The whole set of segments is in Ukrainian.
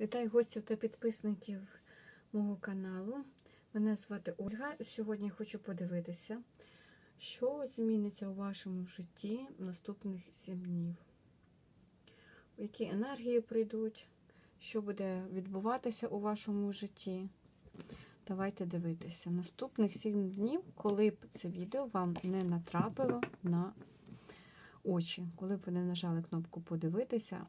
Вітаю гостів та підписників мого каналу. Мене звати Ольга. Сьогодні хочу подивитися, що зміниться у вашому житті наступних 7 днів. Які енергії прийдуть, що буде відбуватися у вашому житті. Давайте дивитися. Наступних 7 днів, коли б це відео вам не натрапило на очі. Коли б ви не нажали кнопку подивитися,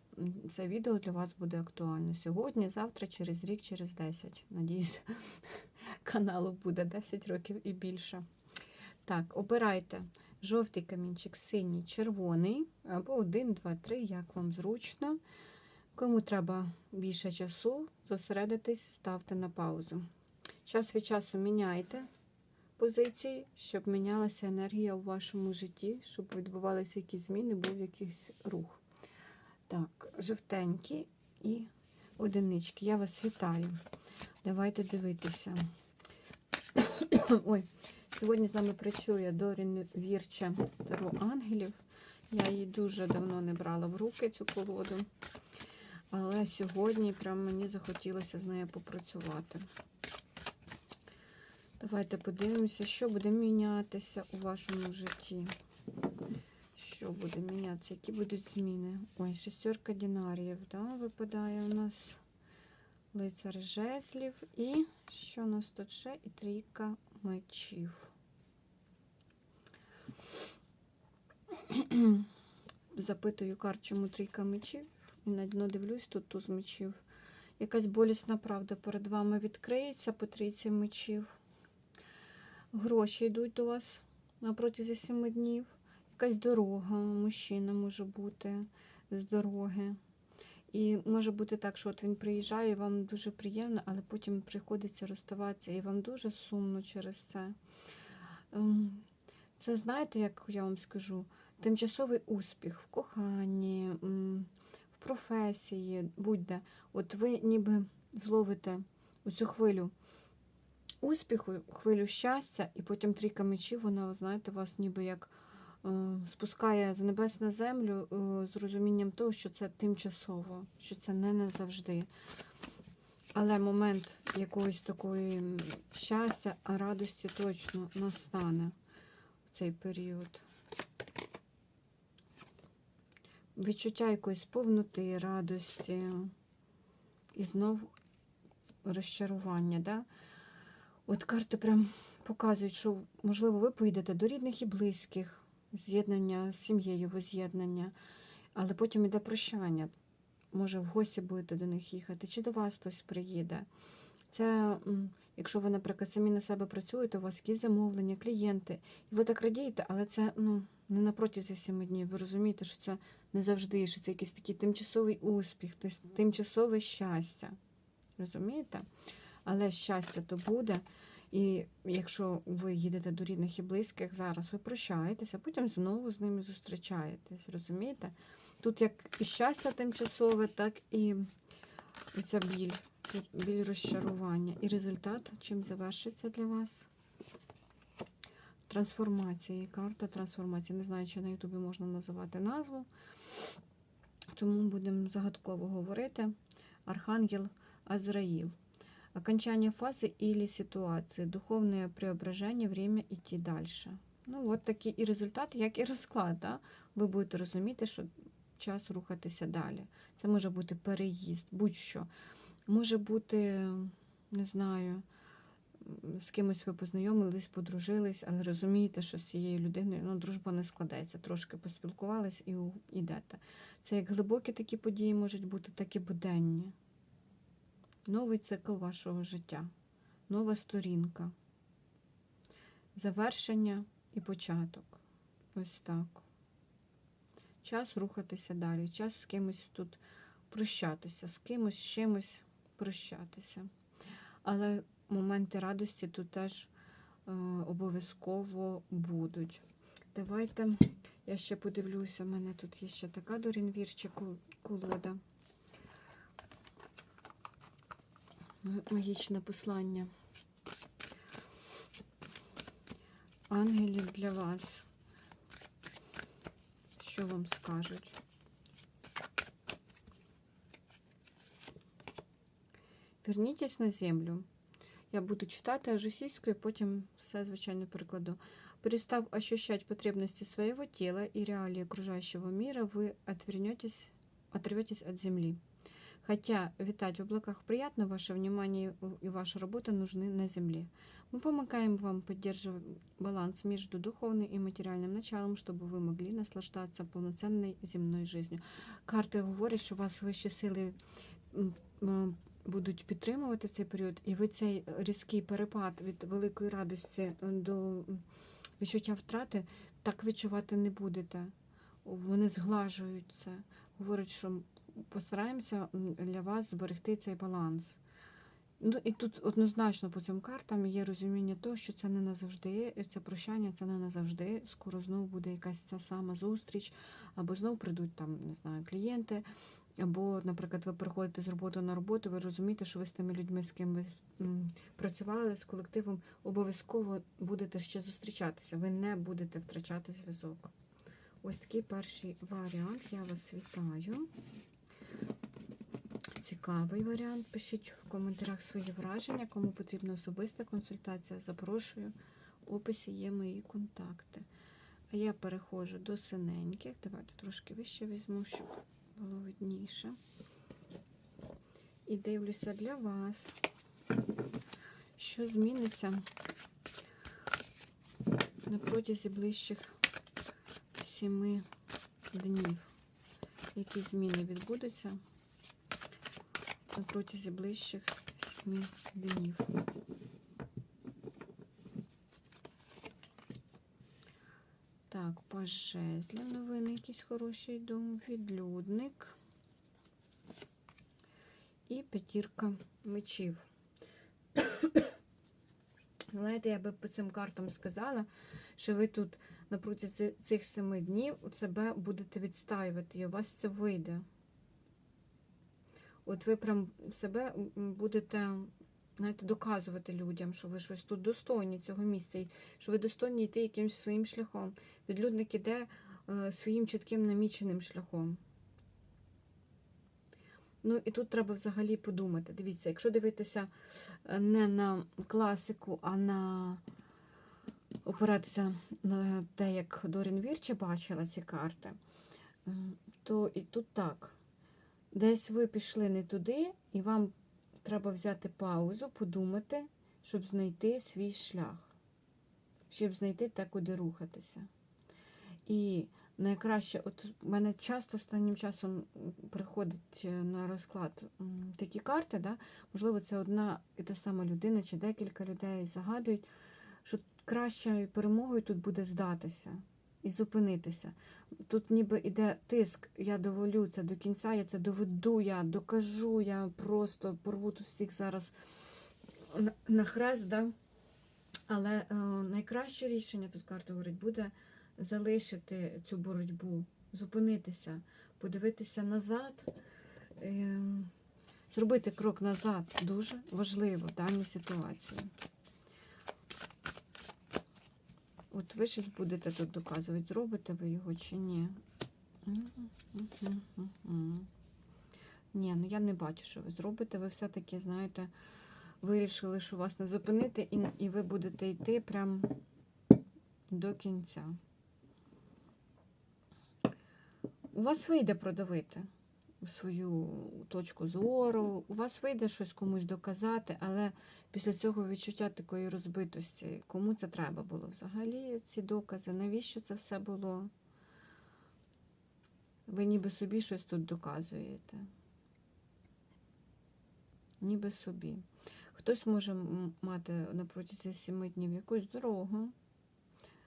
це відео для вас буде актуально сьогодні, завтра, через рік, через 10. Надіюсь, каналу буде 10 років і більше. Так, обирайте жовтий камінчик, синій, червоний, або 1, 2, 3, як вам зручно. Кому треба більше часу, зосередитись, ставте на паузу. Час від часу міняйте позиції, щоб мінялася енергія у вашому житті, щоб відбувалися якісь зміни, був якийсь рух. Так, жовтенькі і одинички. Я вас вітаю. Давайте дивитися. Ой, сьогодні з нами працює Дорін Вірча Таро Ангелів. Я її дуже давно не брала в руки цю колоду. Але сьогодні прям мені захотілося з нею попрацювати. Давайте подивимося, що буде мінятися у вашому житті. Що буде мінятися? Які будуть зміни? Ой, шестерка динаріїв, да, випадає у нас лицар жезлів. І що у нас тут ще? І трійка мечів. Запитую карт, чому трійка мечів. І на дно дивлюсь, тут туз мечів. Якась болісна правда перед вами відкриється по трійці мечів. Гроші йдуть до вас протязі 7 днів. Якась дорога, мужчина може бути з дороги. І може бути так, що от він приїжджає, вам дуже приємно, але потім приходиться розставатися, і вам дуже сумно через це. Ем, Це знаєте, як я вам скажу, тимчасовий успіх в коханні, в професії, будь-де. От ви ніби зловите оцю хвилю успіху, хвилю щастя, і потім трійка мечів, вона, знаєте, вас ніби як е, спускає з небес на землю е, з розумінням того, що це тимчасово, що це не назавжди. Але момент якогось такої щастя, а радості точно настане в цей період. Відчуття якоїсь повноти, радості і знов розчарування. Да? От карти прям показують, що, можливо, ви поїдете до рідних і близьких, з'єднання з сім'єю, воз'єднання, але потім іде прощання. Може, в гості будете до них їхати, чи до вас хтось приїде. Це, якщо ви, наприклад, самі на себе працюєте, у вас якісь замовлення, клієнти, і ви так радієте, але це ну, не на протязі семи днів. Ви розумієте, що це не завжди, що це якийсь такий тимчасовий успіх, тимчасове щастя. Розумієте? Але щастя то буде. І якщо ви їдете до рідних і близьких, зараз ви прощаєтеся, потім знову з ними зустрічаєтесь, розумієте? Тут як і щастя тимчасове, так і ця біль, біль розчарування. І результат чим завершиться для вас? Трансформація. Карта трансформації. Не знаю, чи на Ютубі можна називати назву. Тому будемо загадково говорити. Архангел Азраїл. Окончание фазы или ситуации, духовное преображение, время йти далі. Ну, от такий і результат, як і розклад. Да? Ви будете розуміти, що час рухатися далі. Це може бути переїзд, будь-що. Може бути, не знаю, з кимось ви познайомились, подружились, але розумієте, що з цією людиною ну, дружба не складеться. Трошки поспілкувались і йдете. Це як глибокі такі події можуть бути, так і буденні. Новий цикл вашого життя, нова сторінка, завершення і початок. Ось так. Час рухатися далі, час з кимось тут прощатися, з кимось, з чимось прощатися. Але моменти радості тут теж е, обов'язково будуть. Давайте я ще подивлюся, у мене тут є ще така дорінвірча колода. Магічне послання. Ангелів для вас. Що вам скажуть? Вернітесь на землю. Я буду читати російською, потім все, звичайно, перекладу. Перестав ощущать потребности своего тела и реалии окружающего мира, вы отвернетесь, оторветесь от земли. Хотя витать в облаках приятно, ваше внимание и ваша работа нужны на земле. Мы помогаем вам поддерживать баланс между духовным и материальным началом, чтобы вы могли наслаждаться полноценной земной жизнью. Карти говорять, що вас вищі сили м, м, будуть підтримувати в цей період, і ви цей різкий перепад від великої радості до відчуття втрати так відчувати не будете. Вони зглажуються. Говорять, що постараємося для вас зберегти цей баланс. Ну і тут однозначно по цим картам є розуміння того, що це не назавжди, це прощання, це не назавжди. Скоро знову буде якась ця сама зустріч, або знову прийдуть там, не знаю, клієнти. Або, наприклад, ви приходите з роботи на роботу, ви розумієте, що ви з тими людьми, з ким ви працювали, з колективом, обов'язково будете ще зустрічатися. Ви не будете втрачати зв'язок. Ось такий перший варіант. Я вас вітаю. Цікавий варіант. Пишіть в коментарях свої враження. Кому потрібна особиста консультація, запрошую. В описі є мої контакти. А я переходжу до синеньких. Давайте трошки вище візьму, щоб було видніше. І дивлюся для вас, що зміниться на протязі ближчих сіми днів. Які зміни відбудуться на протязі ближчих сіми днів. Так, пожезлі новини якісь хороші йду. Відлюдник. І п'ятірка мечів. Знаєте, я би по цим картам сказала, що ви тут на протязі цих семи днів себе будете відстаювати, і у вас це вийде. От ви прям себе будете знаєте, доказувати людям, що ви щось тут достойні цього місця, що ви достойні йти якимось своїм шляхом. Відлюдник іде е, своїм чітким наміченим шляхом. Ну і тут треба взагалі подумати. Дивіться, якщо дивитися е, не на класику, а на опиратися на те, як Дорін Вірчі бачила ці карти, е, то і тут так. Десь ви пішли не туди, і вам треба взяти паузу, подумати, щоб знайти свій шлях, щоб знайти те, куди рухатися. І найкраще, от в мене часто останнім часом приходить е, на розклад такі карти, да? можливо, це одна і та сама людина, чи декілька людей загадують, що кращою перемогою тут буде здатися і зупинитися. Тут ніби іде тиск, я доволю це до кінця, я це доведу, я докажу, я просто порву тут всіх зараз на хрест. Да? Але е, найкраще рішення, тут карта говорить, буде залишити цю боротьбу, зупинитися, подивитися назад, е, зробити крок назад дуже важливо в даній ситуації. От ви щось будете тут доказувати, зробите ви його чи ні? Ні, ну я не бачу, що ви зробите. Ви все-таки, знаєте, вирішили, що вас не зупинити, і, і ви будете йти прям до кінця. У вас вийде продавити свою точку зору, у вас вийде щось комусь доказати, але після цього відчуття такої розбитості, кому це треба було взагалі, ці докази, навіщо це все було? Ви ніби собі щось тут доказуєте. Ніби собі. Хтось може мати на протязі сіми днів якусь дорогу,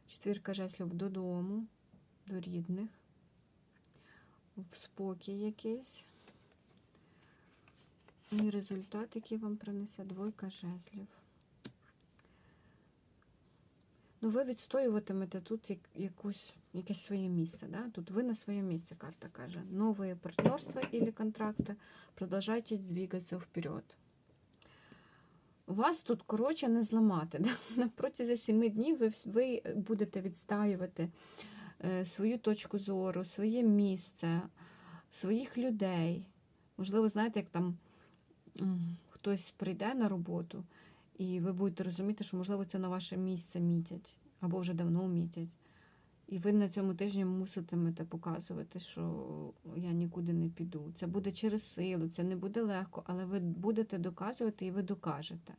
четвірка жеслів додому, до рідних, в спокій якийсь. І результат, який вам принесе двойка жезлів. Ну, ви відстоюватимете тут якусь, якесь своє місце. Да? Тут ви на своє місце, карта каже. Новые партнерства или контракти. Продовжайте двигатися вперед. Вас тут, коротше, не зламати. Да? На протязі сіми днів ви, ви будете відстаювати свою точку зору, своє місце, своїх людей. Можливо, знаєте, як там хтось прийде на роботу, і ви будете розуміти, що, можливо, це на ваше місце мітять, або вже давно мітять. І ви на цьому тижні муситимете показувати, що я нікуди не піду. Це буде через силу, це не буде легко, але ви будете доказувати і ви докажете,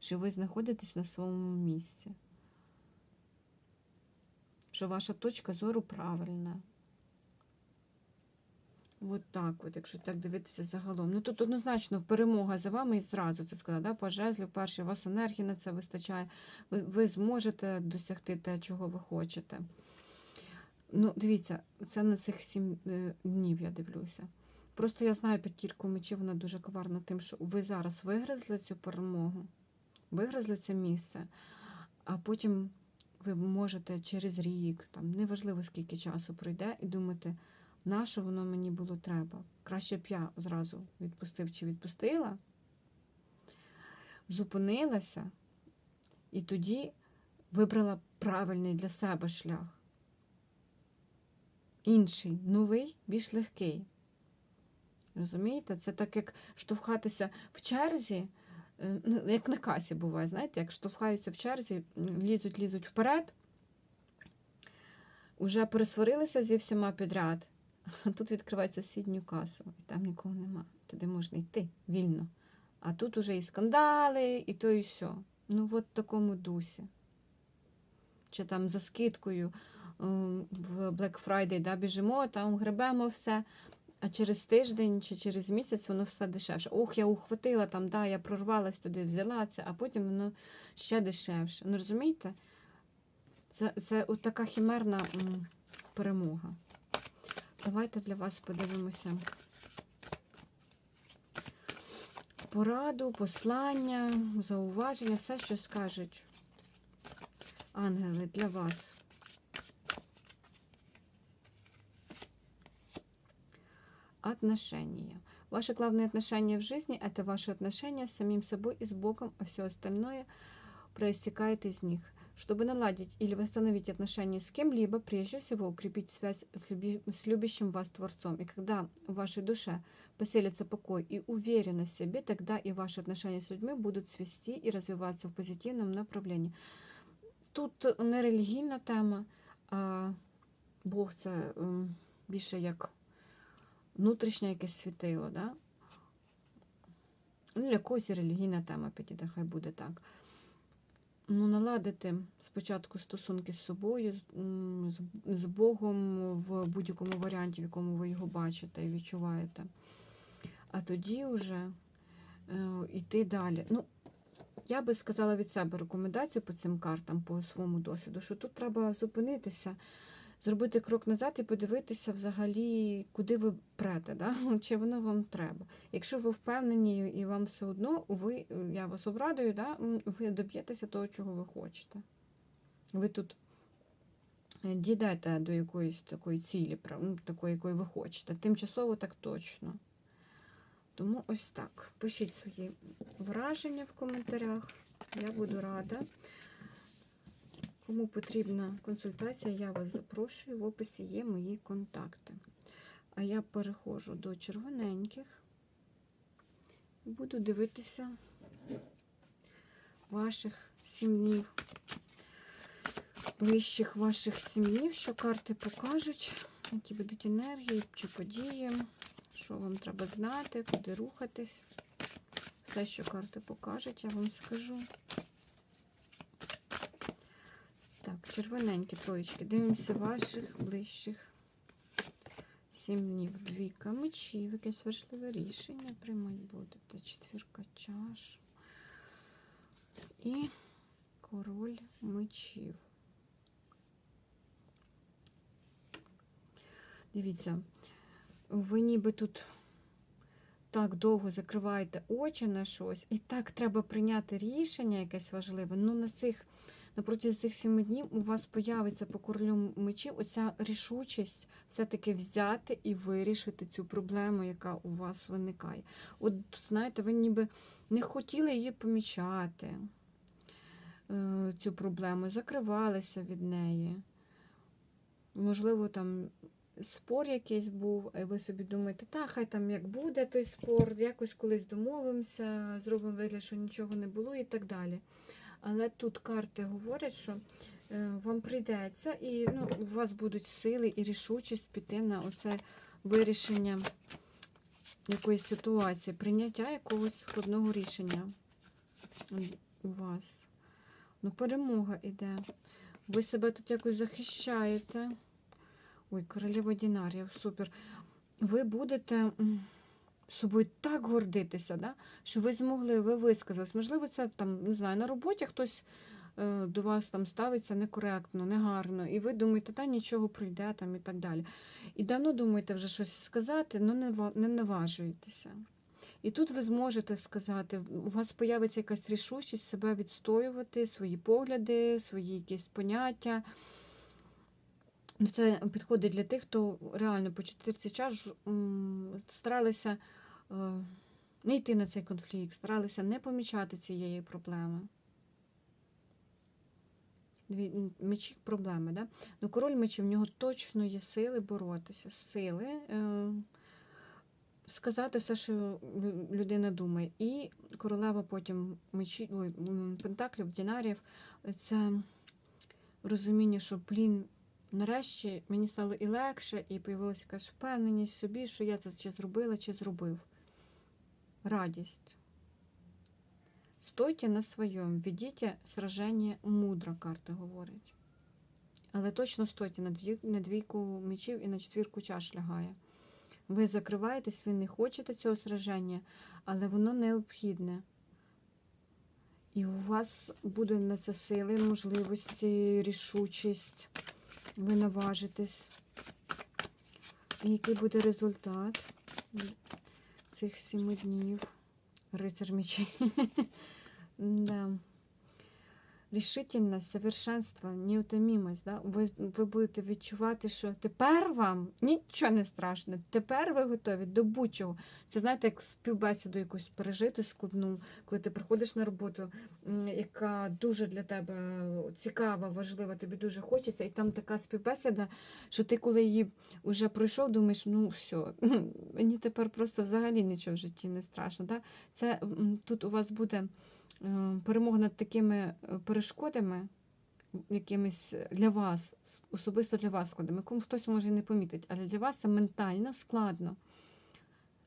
що ви знаходитесь на своєму місці. Що ваша точка зору правильна. От так, от, якщо так дивитися загалом. Ну тут однозначно перемога за вами і зразу це сказала, да? пожезлів перший, у вас енергії на це вистачає. Ви, ви зможете досягти те, чого ви хочете. Ну, дивіться, це на цих сім е, днів я дивлюся. Просто я знаю п'ятірку мечів, вона дуже коварна тим, що ви зараз вигризли цю перемогу, вигризли це місце, а потім ви можете через рік, там неважливо скільки часу пройде, і думати, на що воно мені було треба. Краще б я зразу відпустив чи відпустила, зупинилася і тоді вибрала правильний для себе шлях інший, новий, більш легкий. Розумієте? Це так, як штовхатися в черзі, як на касі буває, знаєте, як штовхаються в черзі, лізуть, лізуть вперед, уже пересварилися зі всіма підряд, а тут відкривають сусідню касу, і там нікого нема. Туди можна йти вільно. А тут уже і скандали, і то, і все. Ну, от в такому дусі. Чи там за скидкою в Black Friday да, біжимо, там гребемо все. А через тиждень чи через місяць воно все дешевше. Ох, я ухватила там, да, я прорвалась туди, взяла це, а потім воно ще дешевше. Ну розумієте? Це це от така хімерна м, перемога. Давайте для вас подивимося пораду, послання, зауваження, все, що скажуть ангели для вас. отношения. Ваши главные отношения в жизни – это ваши отношения с самим собой и с Богом, а все остальное проистекает из них. Чтобы наладить или восстановить отношения с кем-либо, прежде всего укрепить связь с, люби с любящим вас Творцом. И когда в вашей душе поселится покой и уверенность в себе, тогда и ваши отношения с людьми будут свести и развиваться в позитивном направлении. Тут не релігійна тема, а Бог це більше як внутрішнє якесь світило. Да? Ну, Для релігійна тема підійде, хай буде так. Ну, Наладити спочатку стосунки з собою, з, з Богом в будь-якому варіанті, в якому ви його бачите і відчуваєте. А тоді вже е, йти далі. Ну, я би сказала від себе рекомендацію по цим картам, по своєму досвіду, що тут треба зупинитися зробити крок назад і подивитися взагалі, куди ви прете, да? чи воно вам треба. Якщо ви впевнені і вам все одно, ви, я вас обрадую, да? ви доб'єтеся того, чого ви хочете. Ви тут е, дійдете до якоїсь такої цілі, такої, якої ви хочете. Тимчасово так точно. Тому ось так. Пишіть свої враження в коментарях. Я буду рада. Кому потрібна консультація, я вас запрошую. В описі є мої контакти. А я переходжу до червоненьких і буду дивитися ваших сім днів, ближчих ваших сім днів, що карти покажуть, які будуть енергії чи події, що вам треба знати, куди рухатись. Все, що карти покажуть, я вам скажу. Так, червоненькі троєчки. Дивимося ваших ближчих сім днів. Двійка мечів, якесь важливе рішення приймати будете. Четвірка чаш. І король мечів. Дивіться, ви ніби тут так довго закриваєте очі на щось, і так треба прийняти рішення якесь важливе. Ну, на цих протязі цих сіми днів у вас появиться по королю мечів оця рішучість все-таки взяти і вирішити цю проблему, яка у вас виникає. От, знаєте, ви ніби не хотіли її помічати, е, цю проблему, закривалися від неї. Можливо, там спор якийсь був, і ви собі думаєте, та хай там як буде той спор, якось колись домовимося, зробимо вигляд, що нічого не було і так далі. Але тут карти говорять, що е, вам прийдеться, і ну, у вас будуть сили і рішучість піти на оце вирішення якоїсь ситуації, прийняття якогось складного рішення у вас. Ну, перемога йде. Ви себе тут якось захищаєте. Ой, королева Дінарів, супер. Ви будете собою так гордитися, да? що ви змогли, ви висказались. Можливо, це там, не знаю, на роботі хтось е, до вас там ставиться некоректно, негарно, і ви думаєте, та нічого прийде там і так далі. І давно думаєте вже щось сказати, але не, не наважуєтеся. І тут ви зможете сказати, у вас появиться якась рішучість себе відстоювати, свої погляди, свої якісь поняття. Ну, Це підходить для тих, хто реально по четвірці час старалися не йти на цей конфлікт, старалися не помічати цієї проблеми. Мечі проблеми, да? Ну, король мечів, в нього точно є сили боротися, сили е, сказати все, що людина думає. І королева потім мечі, ой, пентаклів, дінарів, це розуміння, що, блін, нарешті мені стало і легше, і появилася якась впевненість в собі, що я це чи зробила, чи зробив. Радість. Стойте на своєму, ведіть сраження мудро, карта говорить. Але точно стойте на двійку мечів і на четвірку чаш лягає. Ви закриваєтесь, ви не хочете цього сраження, але воно необхідне. І у вас буде на це сили, можливості, рішучість. Ви наважитесь. І який буде результат цих сіми днів? Рицар мечей. да. Рішительність, совершенство, неутомимость. Да? Ви, ви будете відчувати, що тепер вам нічого не страшно, тепер ви готові до будь-чого. Це знаєте, як співбесіду якусь пережити складну, коли ти приходиш на роботу, яка дуже для тебе цікава, важлива, тобі дуже хочеться, і там така співбесіда, що ти, коли її вже пройшов, думаєш, ну все, мені тепер просто взагалі нічого в житті не страшно. Да? Це тут у вас буде перемога над такими е, перешкодами, якимись для вас, особисто для вас складами, кому хтось може і не помітить, але для вас це ментально складно.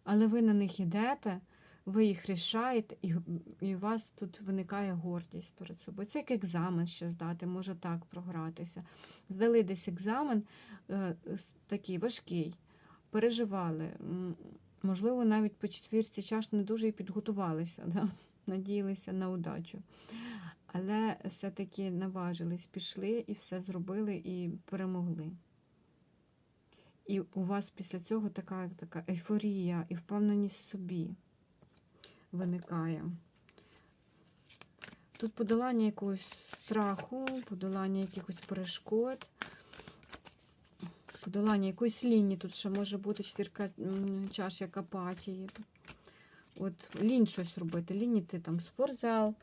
Але ви на них йдете, ви їх рішаєте, і, і у вас тут виникає гордість перед собою. Це як екзамен ще здати, може так програтися. Здали десь екзамен е, такий важкий, переживали. Можливо, навіть по четвірці чаш не дуже і підготувалися, да? Надіялися на удачу. Але все-таки наважились, пішли і все зробили і перемогли. І у вас після цього така, така ейфорія і впевненість в собі виникає. Тут подолання якогось страху, подолання якихось перешкод, подолання якоїсь лінії. Тут ще може бути четвірка чаш як апатії. От лінь щось робити, лінь іти там в спортзал,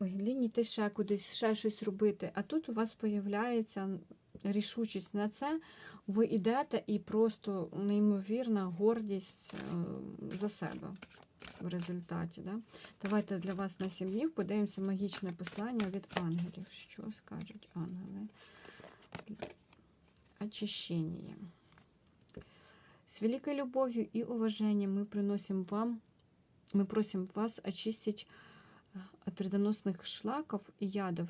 ой, лінь іти ще кудись, ще щось робити. А тут у вас появляється рішучість на це. Ви йдете і просто неймовірна гордість е, за себе в результаті. Да? Давайте для вас на 7 днів подивимося магічне послання від ангелів. Що скажуть ангели? Очищение. С великой любовью и уважением мы приносим вам, мы просим вас очистить э, от вредоносных шлаков и ядов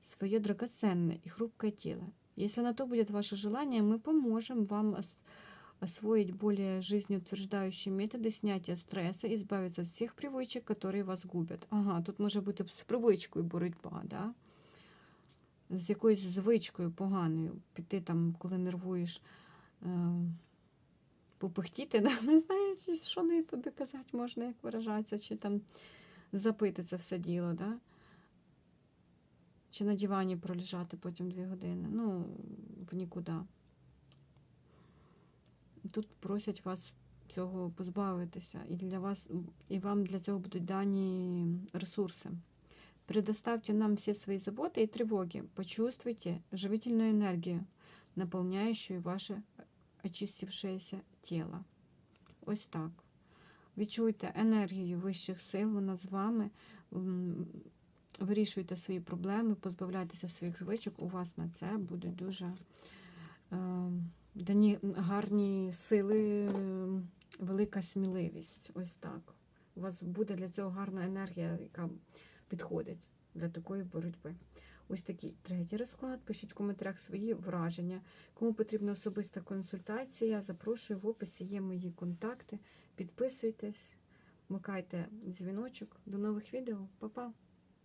свое драгоценное и хрупкое тело. Если на то будет ваше желание, мы поможем вам ос- освоить более жизнеутверждающие методы снятия стресса, избавиться от всех привычек, которые вас губят. Ага, тут може бути з привичкою боротьба, да? з якоюсь звичкою поганою. Піти там, коли нервуєш, е, попихтіти, не знаю, що на тобі казати можна, як виражатися, чи там запити це все діло, да? чи на дивані пролежати потім дві години. Ну, в нікуди. Тут просять вас цього позбавитися, і для вас, і вам для цього будуть дані ресурси. Предоставьте нам все свои заботы и тревоги. Почувствуйте живительную энергию, наполняющую ваше очистившееся тіло. Ось так. Відчуйте енергію вищих сил, вона з вами. Вирішуйте свої проблеми, позбавляйтеся своїх звичок. У вас на це буде дуже е, дані гарні сили, велика сміливість. Ось так. У вас буде для цього гарна енергія, яка підходить для такої боротьби. Ось такий третій розклад. Пишіть в коментарях свої враження. Кому потрібна особиста консультація, запрошую в описі є мої контакти. Підписуйтесь, вмикайте дзвіночок. До нових відео. Па-па!